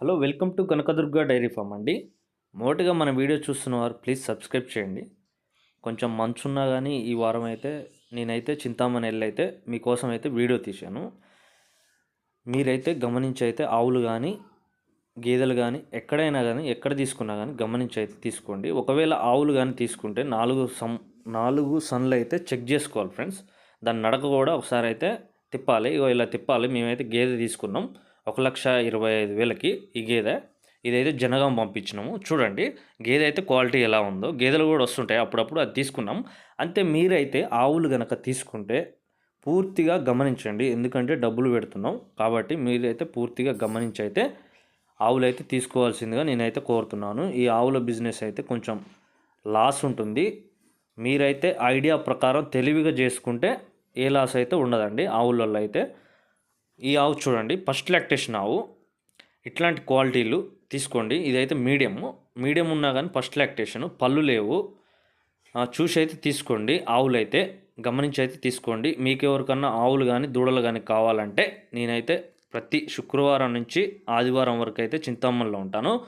Hello welcome to Kanakadurga dairy farm అండి. మొదటిగా మన వీడియో చూస్తున్నవారు ప్లీజ్ సబ్స్క్రైబ్ చేయండి. కొంచెం మంచున్నా కానీ ఈ వారం అయితే నేనైతే చింతామణి వెళ్ళి అయితే మీకోసం అయితే వీడియో తీశాను. మీరైతే గమనించి అయితే ఆవులు కానీ గేదెలు కానీ ఎక్కడైనా కానీ ఎక్కడ తీసుకున్నా కానీ గమనించి అయితే తీసుకోండి. ఒకవేళ ఆవులు కానీ తీసుకుంటే నాలుగు సం నాలుగు సన్లు అయితే చెక్ చేసుకోవాలి ఫ్రెండ్స్. దాని నడక కూడా ఒకసారి అయితే తిప్పాలి. ఇగో ఇలా తిప్పాలి. మేమైతే గేదె తీసుకున్నాం. ఒక లక్ష ఇరవై ఐదు వేలకి ఈ గేదె. ఇదైతే జనగాం పంపించినాము. చూడండి గేదె అయితే క్వాలిటీ ఎలా ఉందో. గేదెలు కూడా వస్తుంటాయి. అప్పుడప్పుడు అది తీసుకున్నాం. అంతే మీరైతే ఆవులు కనుక తీసుకుంటే పూర్తిగా గమనించండి. ఎందుకంటే డబ్బులు పెడుతున్నాం. కాబట్టి మీరైతే పూర్తిగా గమనించి అయితే ఆవులు అయితే తీసుకోవాల్సిందిగా నేనైతే కోరుతున్నాను. ఈ ఆవుల బిజినెస్ అయితే కొంచెం లాస్ ఉంటుంది. మీరైతే ఐడియా ప్రకారం తెలివిగా చేసుకుంటే ఏ లాస్ అయితే ఉండదండి. ఆవులలో అయితే ఈ ఆవు చూడండి. ఫస్ట్ లాక్టేషన్ ఆవు. ఇట్లాంటి క్వాలిటీలు తీసుకోండి. ఇదైతే మీడియం. మీడియం ఉన్నా కానీ ఫస్ట్ లాక్టేషన్. పళ్ళు లేవు. చూసి అయితే తీసుకోండి. ఆవులు అయితే గమనించి అయితే తీసుకోండి. మీకు ఎవరికన్నా ఆవులు కానీ దూడలు కానీ కావాలంటే నేనైతే ప్రతి శుక్రవారం నుంచి ఆదివారం వరకు అయితే చింతామణిలో ఉంటాను.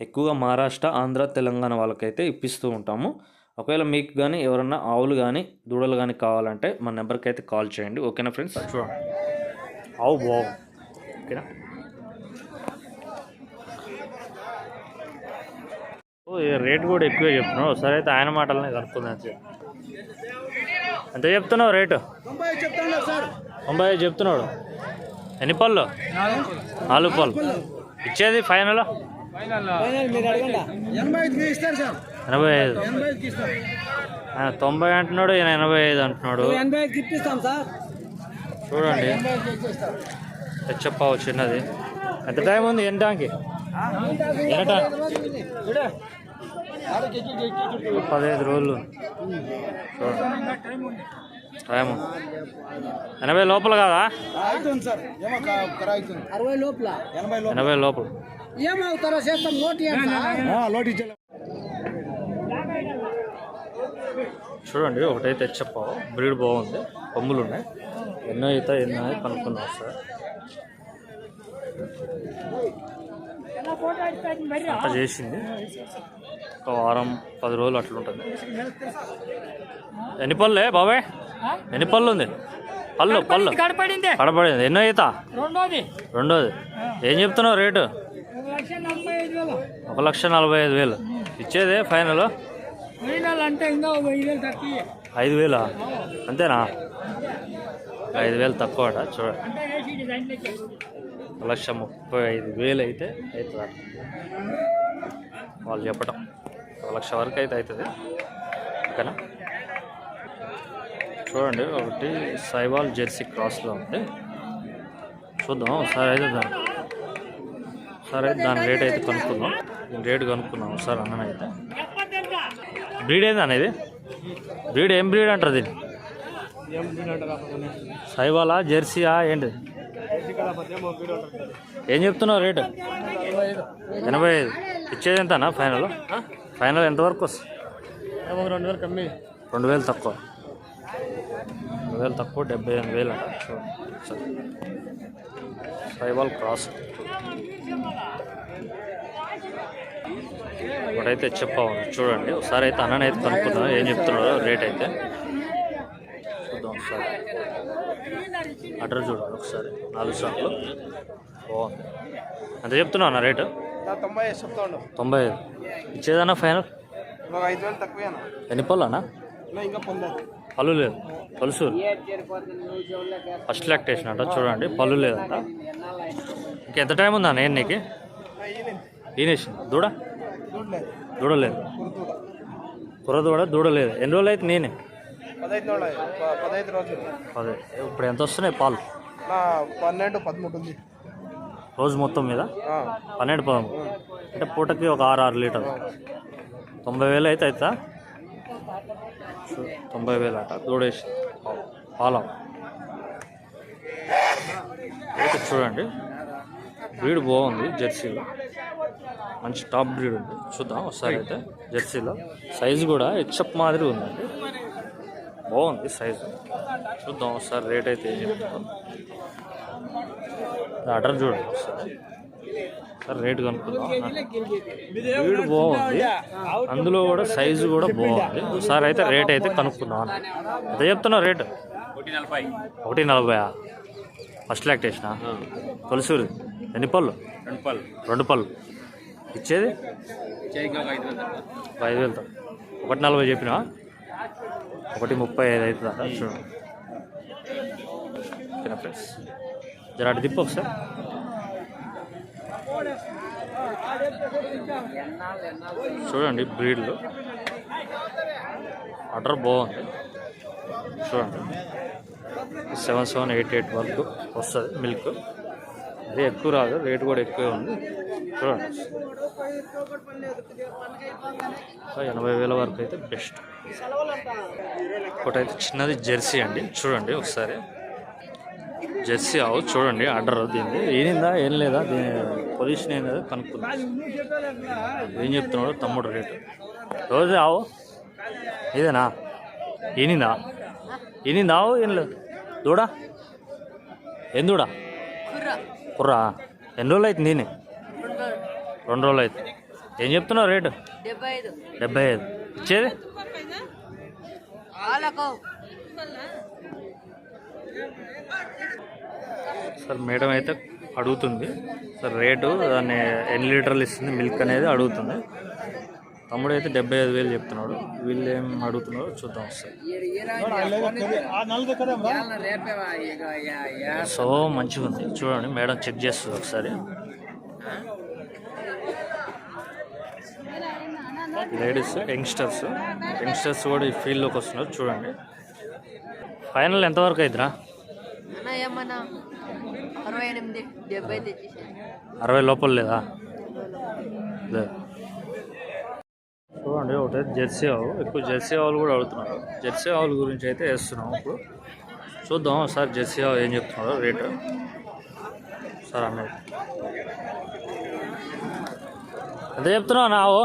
ఎక్కువగా మహారాష్ట్ర ఆంధ్ర తెలంగాణ వాళ్ళకైతే ఇప్పిస్తూ ఉంటాము. ఒకవేళ మీకు కానీ ఎవరన్నా ఆవులు కానీ దూడలు కానీ కావాలంటే మా నెంబర్కి అయితే కాల్ చేయండి. ఓకేనా ఫ్రెండ్స్? ఆవు బాగు ఓకేనా రేట్ కూడా ఎక్కువే చెప్తున్నావు. ఒకసారి అయితే ఆయన మాటలనే కనుక్కుంది అంతే ఎంత చెప్తున్నావు రేటు? తొంభై ఐదు చెప్తున్నాడు. ఎన్ని పళ్ళు? నాలుగు. పళ్ళు. ఇచ్చేది ఫైనల్? ఫైనల్? మీరు అడగండి? ఎనభై ఐదు. తొంభై అంటున్నాడు ఈయన ఎనభై ఐదు అంటున్నాడు ఎనభై ఐదుకి ఇప్పిస్తాం సార్ చూడండి. ఎనభై తెచ్చప్పావు చిన్నది. ఎంత టైం ఉంది ఎంటానికి ఎనటా. పదహైదు రోజులు. టైము. ఎనభై లోపల కాదా? ఎనభై లోపల. ఏమవుతారో చేస్తాం లోటి చూడండి ఒకటైతే తెచ్చప్పావు. బ్రీడ్ బాగుంది. కొమ్ములు ఉన్నాయి. ఎన్నో ఈత ఎన్నో కనుక్కున్నాం సార్. అంత చేసింది. ఒక వారం పది రోజులు అట్లుంటుంది. ఎన్ని పళ్ళే బాబాయ్? ఎన్ని పళ్ళు ఉంది? పళ్ళు పళ్ళు. కడపడింది పడబడింది ఎన్నో ఈత? రెండోది. రెండోది. ఏం చెప్తున్నావు రేటు? ఒక లక్ష నలభై ఐదు వేలు. ఇచ్చేదే ఫైనల్? ఐదు వేలా అంతేనా? ఐదు వేలు తక్కువ చూడండి ఒక లక్ష ముప్పై ఐదు వేలు అయితే అవుతుంది వాళ్ళు చెప్పటం. ఒక లక్ష వరకు అయితే అవుతుంది. ఓకేనా? చూడండి ఒకటి సైవాల్ జెర్సీ క్రాస్లో ఉంది. చూద్దాం ఒకసారి అయితే దాని ఒకసారి అయితే దాని రేట్ అయితే కనుక్కుందాం. రేట్ కనుక్కున్నాం ఒకసారి అన్ననైతే. బ్రీడ్ ఏంది అనేది బ్రీడ్ ఏం బ్రీడ్ అంటారు దీన్ని? సైవాలా జెర్సీయా ఏంటి ఏం చెప్తున్నావు రేటు? ఎనభై ఐదు. ఇచ్చేది ఎంతనా ఫైనల్? ఫైనల్ ఎంతవరకు వస్తుంది? రెండు వేలు కమ్మి. రెండు వేలు తక్కువ. రెండు వేలు తక్కువ డెబ్బై ఎనిమిది వేలు అంట. సైవాల్ క్రాస్. ఒకటైతే చెప్పావు చూడండి. ఒకసారి అయితే అన్నని అయితే కనుక్కుందాం. ఏం చెప్తున్నాడో రేట్ అయితే చూద్దాం ఒకసారి అడ్రస్ చూడండి ఒకసారి. నాలుగు సార్లు బాగుంది ఎంత చెప్తున్నావు అన్న రేటు? తొంభై ఐదు తొంభై ఐదు. ఇచ్చేదన్నా ఫైనల్? ఐదు వేలు తక్కువేనా ఎన్ని పళ్ళు అన్న ఇంకా పొందాలి. పళ్ళు లేదు పలుసు ఫస్ట్ లాక్టేషన్ అంట చూడండి. పళ్ళు లేదంట. ఇంకెంత టైం ఉందా నేను నీకు ఈనేసి దూడ దూడ? లేదు కుర్ర దూడ దూడ లేదు ఎన్ని రోజులు అయితే నేనే? పదహైదు పదహైదు రోజులు. అదే ఇప్పుడు ఎంత వస్తున్నాయి పాలు? పన్నెండు పదమూడు ఉంది. రోజు మొత్తం మీద? పన్నెండు పదమూడు. అంటే పూటకి ఒక ఆరు ఆరు లీటర్ తొంభై వేలు అయితే అవుతా తొంభై వేలు అట. దూడేసి పాలం. చూడండి. బ్రీడ్ బాగుంది జెర్సీలో. మంచి టాప్ బ్రీడ్ ఉంది. చూద్దాం ఒకసారి అయితే జెర్సీలో. సైజు కూడా హెచ్ఎప్ మాదిరి ఉందండి. బాగుంది సైజు చూద్దాం ఒకసారి రేట్ అయితే ఏం చెప్తాం. ఆర్డర్ చూడండి ఒకసారి. సార్ రేటు కనుక్కుందాం. వీడు బాగుంది. అందులో కూడా సైజు కూడా బాగుంది. ఒకసారి అయితే రేట్ అయితే కనుక్కుందాం అన్న. ఎంత చెప్తున్నావు రేటు ఒకటి నలభై. ఫస్ట్ లాక్టేషన్ తొలసూరు. ఎన్ని పళ్ళు? రెండు పళ్ళు. రెండు పళ్ళు. ఇచ్చేది? ఐదు వేలతో. ఒకటి నలభై చెప్పినా ఒకటి ముప్పై ఐదు అవుతుందా? చూడండి ఓకేనా ఫ్రెండ్స్ జర అటు తిప్పు ఒకసారి. చూడండి బ్రీడ్లు ఆర్డర్ బాగుంది. చూడండి. సెవెన్ సెవెన్ ఎయిట్ ఎయిట్ వరకు వస్తుంది మిల్క్ అది ఎక్కువ రాదు రేట్ కూడా ఎక్కువే ఉంది. సో ఎనభై వేల వరకు అయితే బెస్ట్. ఒకటైతే చిన్నది జెర్సీ అండి. చూడండి ఒకసారి. జెర్సీ ఆవు చూడండి ఆర్డర్ దీన్ని ఏనిందా ఏం లేదా? దీని పొజిషన్ ఏం లేదా? కనుక్కుంది. ఏం చెప్తున్నాడు తమ్ముడు రేటు. రోజు ఆవు? ఇదేనా? ఏనిందా? ఏనిందా ఆవు? ఏం లేదు. దూడా? ఏం దూడా? కుర్రా. ఎన్ని రోజులు అవుతుంది దీన్ని రెండు రోజులు అవుతుంది ఏం చెప్తున్నావు రేటు? డెబ్బై ఐదు. ఇచ్చేది? సార్ మేడం అయితే అడుగుతుంది. సార్ రేటు దాన్ని ఎన్ని లీటర్లు ఇస్తుంది మిల్క్ అనేది అడుగుతుంది. తమ్ముడు అయితే డెబ్బై ఐదు వేలు చెప్తున్నాడు. వీళ్ళు ఏం అడుగుతున్నారో చూద్దాం సార్. సో మంచిగా ఉంది చూడండి మేడం చెక్ చేస్తుంది ఒకసారి. Ladies youngsters. యంగ్స్టర్స్ కూడా ఈ ఫీల్డ్లోకి వస్తున్నారు చూడండి. ఫైనల్ ఎంతవరకు ఏమన్నా అరవై లోపల లేదా? చూడండి ఒకటి జెర్సీ ఆవు. ఎక్కువ జెర్సీ ఆవులు కూడా అడుగుతున్నారు. జెర్సీ ఆవుల గురించి అయితే వేస్తున్నాం ఇప్పుడు. చూద్దాం సార్ జెర్సీ ఆవు ఏం చెప్తున్నారో రేటు. సార్ అన్నయ్య. ఎంత చెప్తున్నావు నా ఆవు?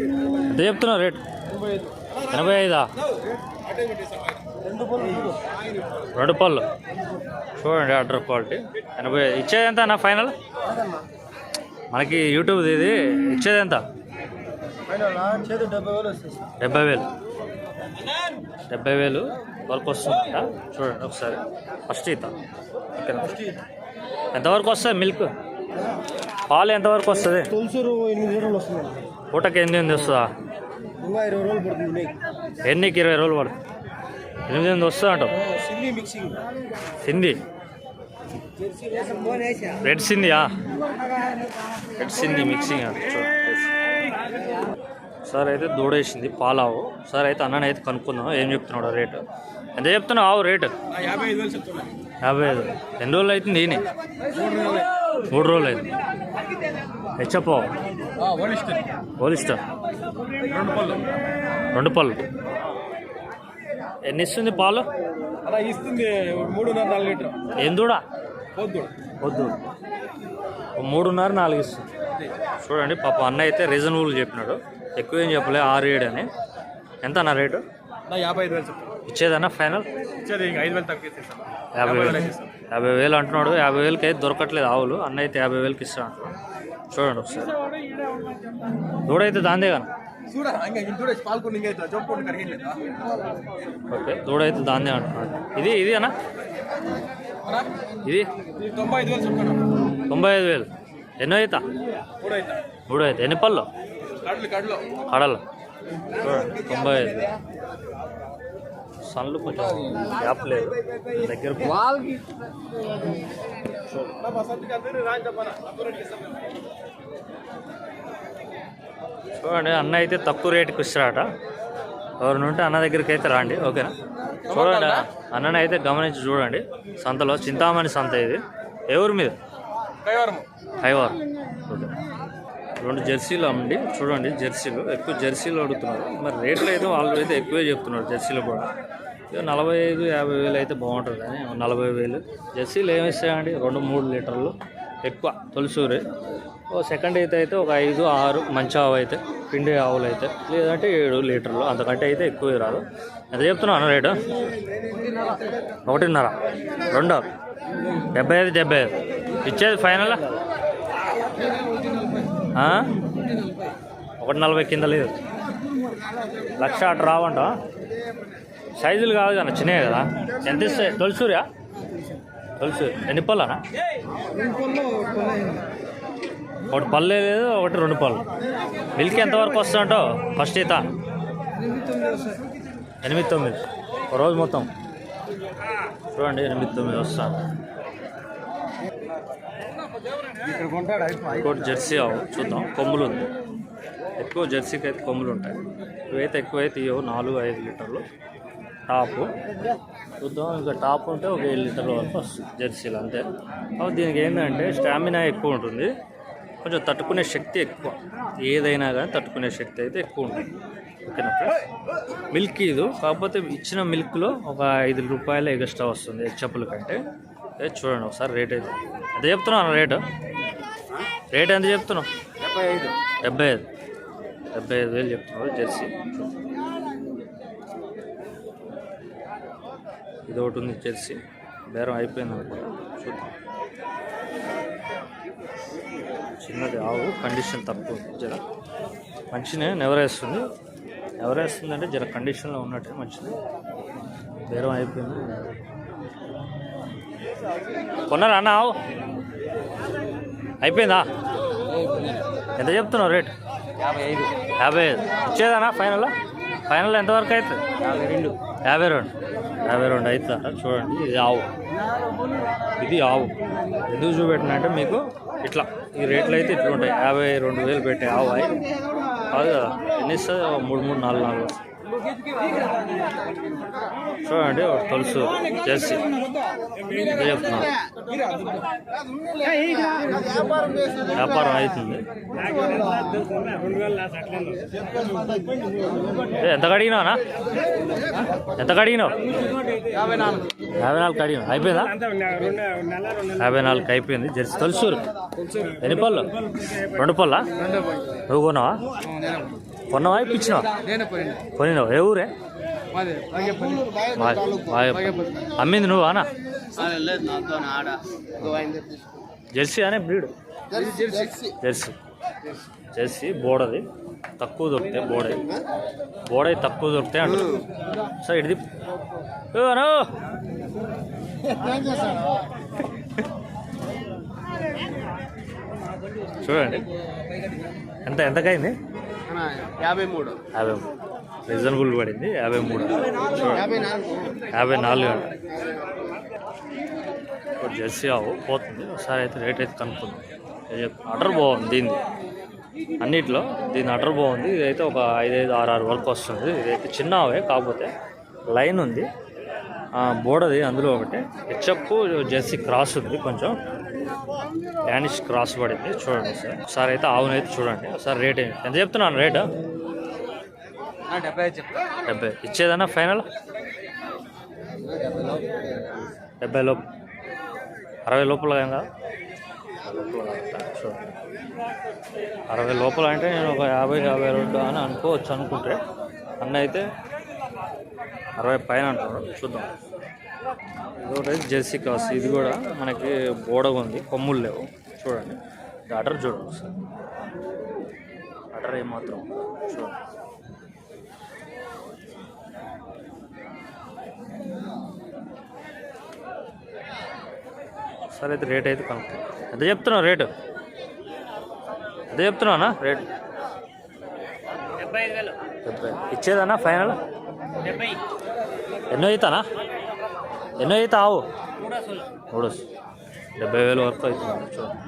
ఎంత చెప్తున్నావు రేట్? ఎనభై ఐదా? రెండు పళ్ళు. చూడండి ఆర్డర్ క్వాలిటీ. ఎనభై ఇచ్చేది ఎంత నా ఫైనల్? మనకి యూట్యూబ్ ఇది. ఇచ్చేది ఎంత డెబ్బై వేలు. డెబ్బై వేలు డెబ్బై వేలు వరకు వస్తుందంట. చూడండి ఒకసారి. ఫస్ట్ ఈత. ఓకేనా? ఎంతవరకు వస్తుంది మిల్క్? పాలు ఎంతవరకు వస్తుంది? పూటకి ఎనిమిది ఎనిమిది వస్తుందా ఎన్నికి ఇరవై రోజులు పడుతుంది ఎనిమిది ఎనిమిది వస్తుంది mixing Sindhi red Sindhi red Sindhi mixing అంట సార్ అయితే దూడేసింది పాలావు సార్ అయితే అన్నని అయితే కనుక్కుందాం ఏం చెప్తున్నాడు రేటు ఎంత చెప్తున్నావు ఆవు రేటు యాభై ఐదు. ఎన్ని రోజులు అవుతుంది ఈయన. మూడు రోజులు అయింది. హెచ్చపో రెండు పళ్ళు. ఎన్ని ఇస్తుంది పాలు? అలా ఇస్తుంది మూడున్నర నాలుగు లీటర్. ఏం దూడ? పొద్దు వద్దు ఓ మూడున్నర నాలుగు ఇస్తుంది. చూడండి పాప అన్న అయితే రీజనబుల్ చెప్పినాడు. ఎక్కువ ఏం చెప్పలే ఆరు ఏడు అని. ఎంత అన్న రేటు యాభై ఐదు వేలు చెప్తాను ఇచ్చేదన్నా ఫైనల్? యాభై వేలు. యాభై వేలు అంటున్నాడు. యాభై వేలకి అయితే దొరకట్లేదు ఆవులు. అన్న అయితే యాభై వేలకి ఇస్తా అంటున్నాడు. చూడండి ఒకసారి. దూడైతే దాందే కానీ ఓకే దూడైతే దాందే అంటున్నాడు. ఇది ఇది అన్న? ఇది? తొంభై ఐదు వేలు తొంభై ఐదు వేలు. ఎన్నో అవుతా మూడు అయితే మూడు అయితే. ఎన్ని పళ్ళు? కడ్లు కడ్లు కడలు. చూడండి తొంభై ఐదు సన్లు కొంచెం గ్యాప్ లేదు. దగ్గర చూడండి అన్న అయితే తక్కువ రేటుకి ఇస్తాడట ఎవరిని ఉంటే అన్న దగ్గరికి అయితే రండి ఓకేనా? చూడండి అన్నని అయితే గమనించి చూడండి. సంతలో చింతామణి సంత ఇది. ఊరు మీద? హైవార్ ఓకే. రెండు జెర్సీలు అమ్మండి. చూడండి జెర్సీలు. ఎక్కువ జెర్సీలు అడుగుతున్నారు. మరి రేట్లు అయితే వాళ్ళు అయితే ఎక్కువే చెప్తున్నారు జెర్సీలు కూడా. నలభై ఐదు యాభై వేలు అయితే బాగుంటుంది కానీ నలభై వేలు జెర్సీలు ఏమి ఇస్తాయండి? రెండు మూడు లీటర్లు ఎక్కువ తొలిసూరి. ఓ సెకండ్ అయితే అయితే ఒక ఐదు ఆరు మంచి ఆవు అయితే పిండి ఆవులు అయితే లేదంటే ఏడు లీటర్లు. అంతకంటే అయితే ఎక్కువ రాదు. ఎంత చెప్తున్నావు అన్న రేటు? ఒకటిన్నర. రెండు? డెబ్బై ఐదు డెబ్బై ఐదు ఇచ్చేది ఫైనల్? ఒకటి నలభై కింద లేదు. లక్ష అటు రావంట. సైజులు కాదు కదా చిన్నవి కదా. ఎంత ఇస్తాయి? తొలిసూరియా? తొలిసూరి ఎన్ని పళ్ళనా? ఒకటి పళ్ళు లేదు ఒకటి రెండు పళ్ళు. మిల్క్ ఎంతవరకు వస్తుందంటో? ఫస్ట్ ఈత. ఎనిమిది తొమ్మిది. ఒక రోజు మొత్తం. చూడండి ఎనిమిది తొమ్మిది వస్తాను ఇంకోటి జెర్సీ చూద్దాం. కొమ్ములు ఉంది. ఎక్కువ జెర్సీకి అయితే కొమ్ములు ఉంటాయి. ఇవైతే ఎక్కువైతే ఇవ్వవు. నాలుగు ఐదు లీటర్లు. టాపు. చూద్దాం ఇంకా టాప్ ఉంటే ఒక ఏడు లీటర్ల వరకు వస్తుంది జెర్సీలు అంతే. కాబట్టి దీనికి ఏంటంటే స్టామినా ఎక్కువ ఉంటుంది. కొంచెం తట్టుకునే శక్తి ఎక్కువ. ఏదైనా కానీ తట్టుకునే శక్తి అయితే ఎక్కువ ఉంటుంది. ఓకేనా ఫ్రెండ్స్ మిల్క్ ఇది. కాకపోతే ఇచ్చిన మిల్క్లో ఒక ఐదు రూపాయలు ఎగస్ట్రా వస్తుంది చెప్పుల కంటే. చూడండి ఒకసారి రేట్ అయితే. ఎంత చెప్తున్నావు రేటు రేట్ ఎంత చెప్తున్నావు? డెబ్బై ఐదు. డెబ్బై ఐదు. డెబ్బై ఐదు వేలు చెప్తున్నారు జెర్సీ. ఇది ఒకటి ఉంది జెర్సీ. బేరం అయిపోయింది అనుకుంటా చూద్దాం. చిన్నది ఆవు కండిషన్ ఉంది జర. మంచినే నెవరేస్తుంది ఎవరేస్తుంది అంటే జర కండిషన్లో ఉన్నట్టే మంచిది. బేరం అయిపోయింది. కొన్నారా అన్న ఆవు? అయిపోయిందా? ఎంత చెప్తున్నావు రేట్? యాభై ఐదు. యాభై ఐదు. ఇచ్చేదానా ఫైనల్? ఫైనల్ ఎంతవరకు అవుతుంది? యాభై రెండు. యాభై రెండు. యాభై రెండు అవుతుందా చూడండి ఇది ఆవు. ఇది ఆవు. ఎందుకు చూపెట్టిన అంటే మీకు ఇట్లా ఈ రేట్లు అయితే ఇట్లా ఉంటాయి. యాభై రెండు వేలు పెట్టే ఆవు అయి. కాదు కదా ఎన్ని ఇస్తుంది? మూడు మూడు నాలుగు నాలుగు. చూడండి ఒక తులసు చెప్తున్నారు వ్యాపారం అవుతుంది. ఎంత కడిగినావునా ఎంత కడిగినావు? యాభై నాలుగు. కడిగినావు. అయిపోయిందా? యాభై నాలుగు అయిపోయింది. జెర్సీ తొలసూరు. ఎన్ని పళ్ళు? రెండు పళ్ళా? నువ్వు కొన్నావా? కొన్నావా? ఇప్పించినావా? కొనినావు? ఏ ఊరే? అమ్మింది నువ్వు అనా లేదు నాతో ఆడ. జెర్సీ అనే బ్రీడ్. Jersey jersey. జెర్సీ. బోడది. తక్కువ దొరుకుతాయి బోడై. బోడై తక్కువ దొరుకుతాయి అంటారు సో ఇది అను. చూడండి. ఎంత ఎంతకైంది? యాభై మూడు. యాభై మూడు. రీజనబుల్ పడింది. యాభై మూడు. చూడండి యాభై నాలుగు యాభై ఒక జెర్సీ ఆవు పోతుంది. ఒకసారి అయితే రేట్ అయితే కనుక్కుంది. అటర్ బాగుంది దీన్ని అన్నిట్లో దీని అటర్ బాగుంది. ఇదైతే ఒక ఐదైదు ఆరు ఆరు వరకు వస్తుంది. ఇదైతే చిన్న ఆవే కాకపోతే లైన్ ఉంది. బోర్డది బోడది అందులో ఒకటి. హెచ్ఎఫ్ జెర్సీ క్రాస్ ఉంది. కొంచెం డానిష్ క్రాస్ పడింది. చూడండి సార్. ఒకసారి అయితే ఆవునైతే చూడండి. ఒకసారి రేట్ ఎంత చెప్తున్నాను రేటు? డెబ్బై ఇచ్చేదన్నా ఫైనల్? డెబ్బై లోపు. అరవై లోపల ఏం కదా? అరవై లోపల అంటే నేను ఒక యాభై యాభై రెండు అని అనుకోవచ్చు అనుకుంటే. అన్న అయితే అరవై పైన అంటున్నాడు చూద్దాం. ఇదొకటి జెర్సీ క్రాస్. ఇది కూడా మనకి బోడగా ఉంది. కొమ్ములు లేవు. చూడండి. ఆర్డర్ అటర్ చూడండి సార్ అటర్ ఏమాత్రం. చూడండి. సరే అయితే రేట్ అయితే కనుక్కో ఎంత చెప్తున్నావు రేటు? ఎంత చెప్తున్నావునా రేట్? డెబ్బై డెబ్బై. ఇచ్చేదన్నా ఫైనల్? ఎన్నో అవుతానా ఎన్నో అవుతా ఆవు? మూడో డెబ్బై వేలు వరకు అవుతుంది. చూడండి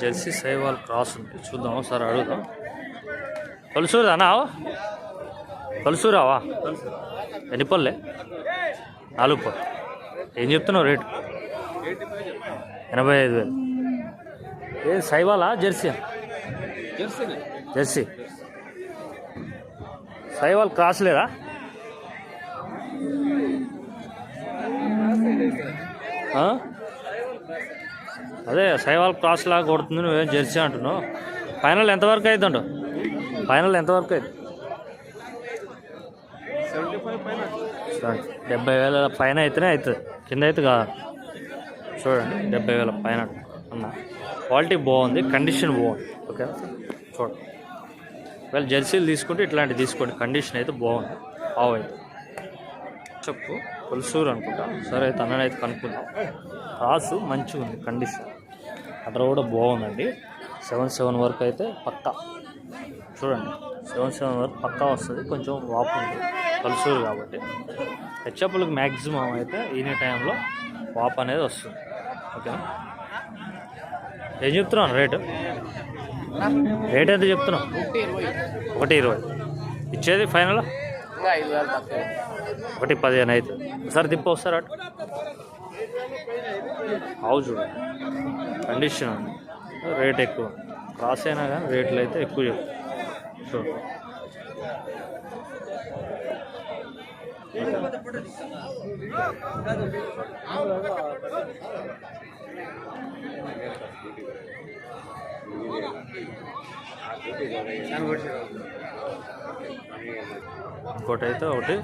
జెర్సీ సైవాల్ క్రాస్ ఉంది. చూద్దాం ఒకసారి అడుగుదాం. కొలుసూరు అన్నా ఆవు? కొలుసూరావా ఎన్ని పళ్ళే? నాలుగు పళ్ళు. ఏం చెప్తున్నావు రేటు? ఎనభై ఐదు వేలు. ఏ సైవాలా జెర్సీ జెర్సీ. సైవాల్ క్రాస్ లేదా? అదే సైవాల్ క్రాస్ లాగా కొడుతుంది నువ్వేం జెర్సీ అంటున్నావు? ఫైనల్ ఎంతవరకు అవుతుండవు ఫైనల్ ఎంతవరకు అవుతుంది డెబ్బై వేల పైన అయితేనే అవుతుంది కింద అయితే కాదు. చూడండి డెబ్బై వేల పైన అన్న క్వాలిటీ బాగుంది కండిషన్ బాగుంది. ఓకేనా చూడండి. ఒకవేళ జెర్సీలు తీసుకుంటే ఇట్లాంటివి తీసుకోండి కండిషన్ అయితే బాగుంది. ఆవు అయితే. చెప్పు పులుసూరు అనుకుంటా. సరే అయితే అన్ననైతే కనుక్కుందాం. రాసు మంచిగా ఉంది కండిషన్. అక్కడ కూడా బాగుందండి. సెవెన్ సెవెన్ వరకు అయితే పక్కా. చూడండి. సెవెన్ సెవెన్ వరకు పక్కా వస్తుంది. కొంచెం వాపు ఉంది కాబట్టి. హెచ్చప్పులకు మ్యాక్సిమం అయితే ఈనే టైంలో వాపు అనేది వస్తుంది. ఓకేనా? ఏం చెప్తున్నాను రేటు? రేట్ ఎంత చెప్తున్నావు? ఒకటి ఇరవై. ఇచ్చేది ఫైనల్? ఒకటి పదిహేను అయితే. ఒకసారి తిప్ప వస్తారు అటు? ఆవు చూడండి కండిషన్. రేట్ ఎక్కువ. క్రాస్ అయినా కానీ రేట్లు అయితే ఎక్కువ చూడండి ఇంకోటి అయితే ఒకటి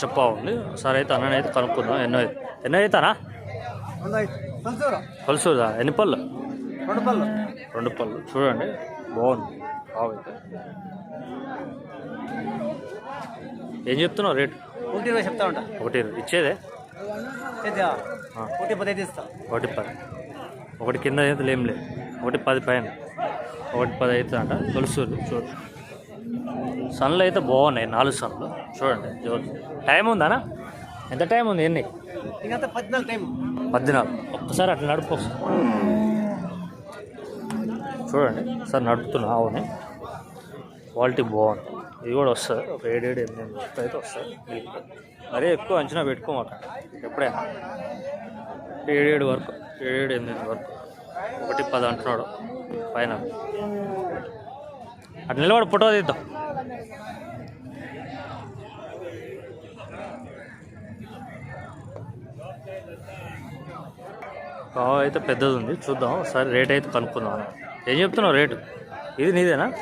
చెప్పా ఉంది. ఒకసారి అయితే అన్నని అయితే కనుక్కుందాం. ఎన్నో ఎన్నో అవుతానా ఎన్ని పళ్ళు? రెండు పళ్ళు. రెండు పళ్ళు. చూడండి. బాగుంది. బాగు అయితే. ఏం చెప్తున్నావు రేటు? ఒకటి ఇరవై చెప్తా ఉంటా. ఒకటి ఇరవై. ఇచ్చేదే? ఆ, ఒకటి పదహైదు ఇస్తా. ఒకటి పది. ఒకటి కింద అయితే ఏం లేదు ఒకటి పది పైన. ఒకటి పది అవుతుంది అంట. తొలుసూరు చూడండి సన్లు అయితే బాగున్నాయి. నాలుగు సన్లు. చూడండి. టైం ఉందానా? ఎంత టైం ఉంది ఎన్ని? ఇంకా పద్నాలుగు టైం. పద్నాలుగు. ఒక్కసారి అట్లా నడుపు. చూడండి. సార్ నడుపుతున్నా అవునే. క్వాలిటీ బాగుంది. ఇది కూడా వస్తుంది. ఒక ఏడేడు ఎనిమిది ఎనిమిది అయితే వస్తుంది. మరీ ఎక్కువ అంచనా పెట్టుకోమాక ఎప్పుడైనా. ఏడేడు వరకు ఏడేడు ఎనిమిది వరకు. ఒకటి పది అంటున్నాడు పైన. అటు నిలబడి ఫోటో తీద్దాం. కావ అయితే పెద్దది ఉంది చూద్దాం. ఒకసారి రేట్ అయితే కనుక్కుందాం. ఏం చెప్తున్నావు రేటు? ఇది నీదేనా?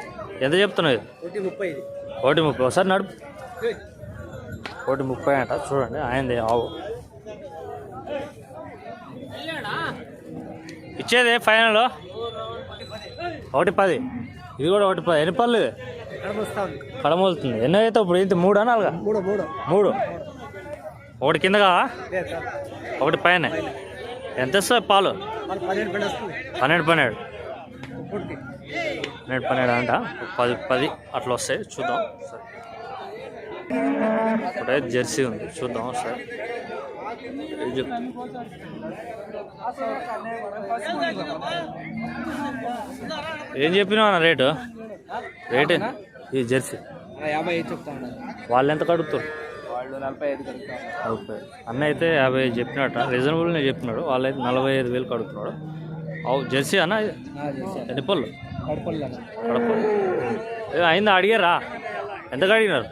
ఎంత చెప్తున్నావు ఇది? ఒకటి ముప్పై ఇది. ఒకటి ముప్పై. ఒకసారి నడుపు. ఒకటి ముప్పై అంట చూడండి ఆయనది ఆవు. ఇచ్చేది ఫైనల్. ఒకటి పది. ఇది కూడా ఒకటి పది. ఎన్ని పళ్ళు? కడమలుతుంది. ఎన్నో అయితే ఇప్పుడు? ఇంత మూడా నాలుగా? మూడు ఒకటి కింద కావా? లేదు సార్ ఒకటి పైన. ఎంత వస్తుంది పాలు? పన్నెండు పన్నెండు. నెట్ పన్నెండు అంట. పది పది అట్లా వస్తాయి. చూద్దాం. సరే జెర్సీ ఉంది. చూద్దాం సార్ ఏం ఏం చెప్పినావు అన్న రేటు? రేట్? ఈ జెర్సీ. చెప్తా వాళ్ళు ఎంత కడుగుతారు? వాళ్ళు నలభై ఐదు అన్న అయితే యాభై ఐదు చెప్పినట్ట. రీజనబుల్నే చెప్పినాడు. వాళ్ళైతే నలభై ఐదు వేలు కడుగుతున్నాడు. అవు జెర్సీ అన్న. పళ్ళు కడపల్లి అయిందా అడిగారా? ఎంత అడిగినారు?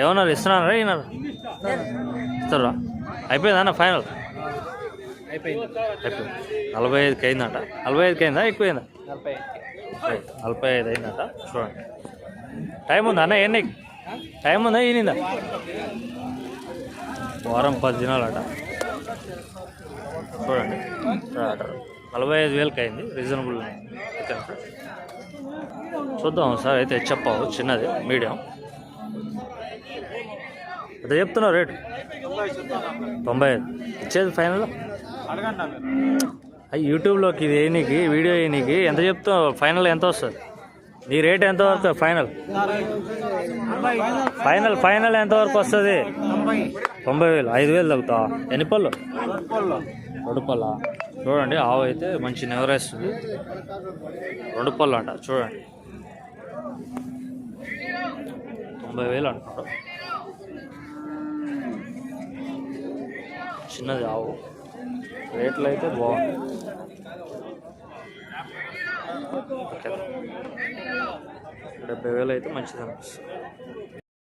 ఏమన్నారు ఇస్తున్నారా ఇన్నారు ఇస్తారా? అయిపోయిందా అన్న ఫైనల్? అయిపోయింది. నలభై ఐదుకి అయిందంట. నలభై ఐదుకి అయిందా? ఎక్కువైందా. నలభై ఐదు. అయిందంట. చూడండి. టైం ఉందా అన్న ఎన్ని టైం ఉందా ఈనిందా? వారం పది దినాలట. చూడండి. నలభై ఐదు వేలకి అయింది రీజనబుల్ చూద్దాం సార్ అయితే చెప్పావు. చిన్నది మీడియం. ఎంత చెప్తున్నావు రేటు. తొంభై ఐదు ఇచ్చేది ఫైనల్? అయ్యి యూట్యూబ్లోకి ఇది వేయనీకి వీడియో వేయనీకి ఎంత చెప్తావు? ఫైనల్ ఎంత వస్తుంది? నీ రేట్ ఎంత వరకు ఫైనల్? ఫైనల్ ఫైనల్ ఎంత వరకు వస్తుంది? తొంభై వేలు. ఐదు వేలు తగ్గుతావా? ఎన్ని పళ్ళు? రెండు పళ్ళ చూడండి ఆవు అయితే మంచి నెవరేస్తుంది రెండు పళ్ళు అంట చూడండి. తొంభై వేలు అంటున్నాడు. చిన్నది ఆవు. రేట్లు అయితే బాగుంది డెబ్బై వేలు అయితే మంచిది అనిపిస్తుంది.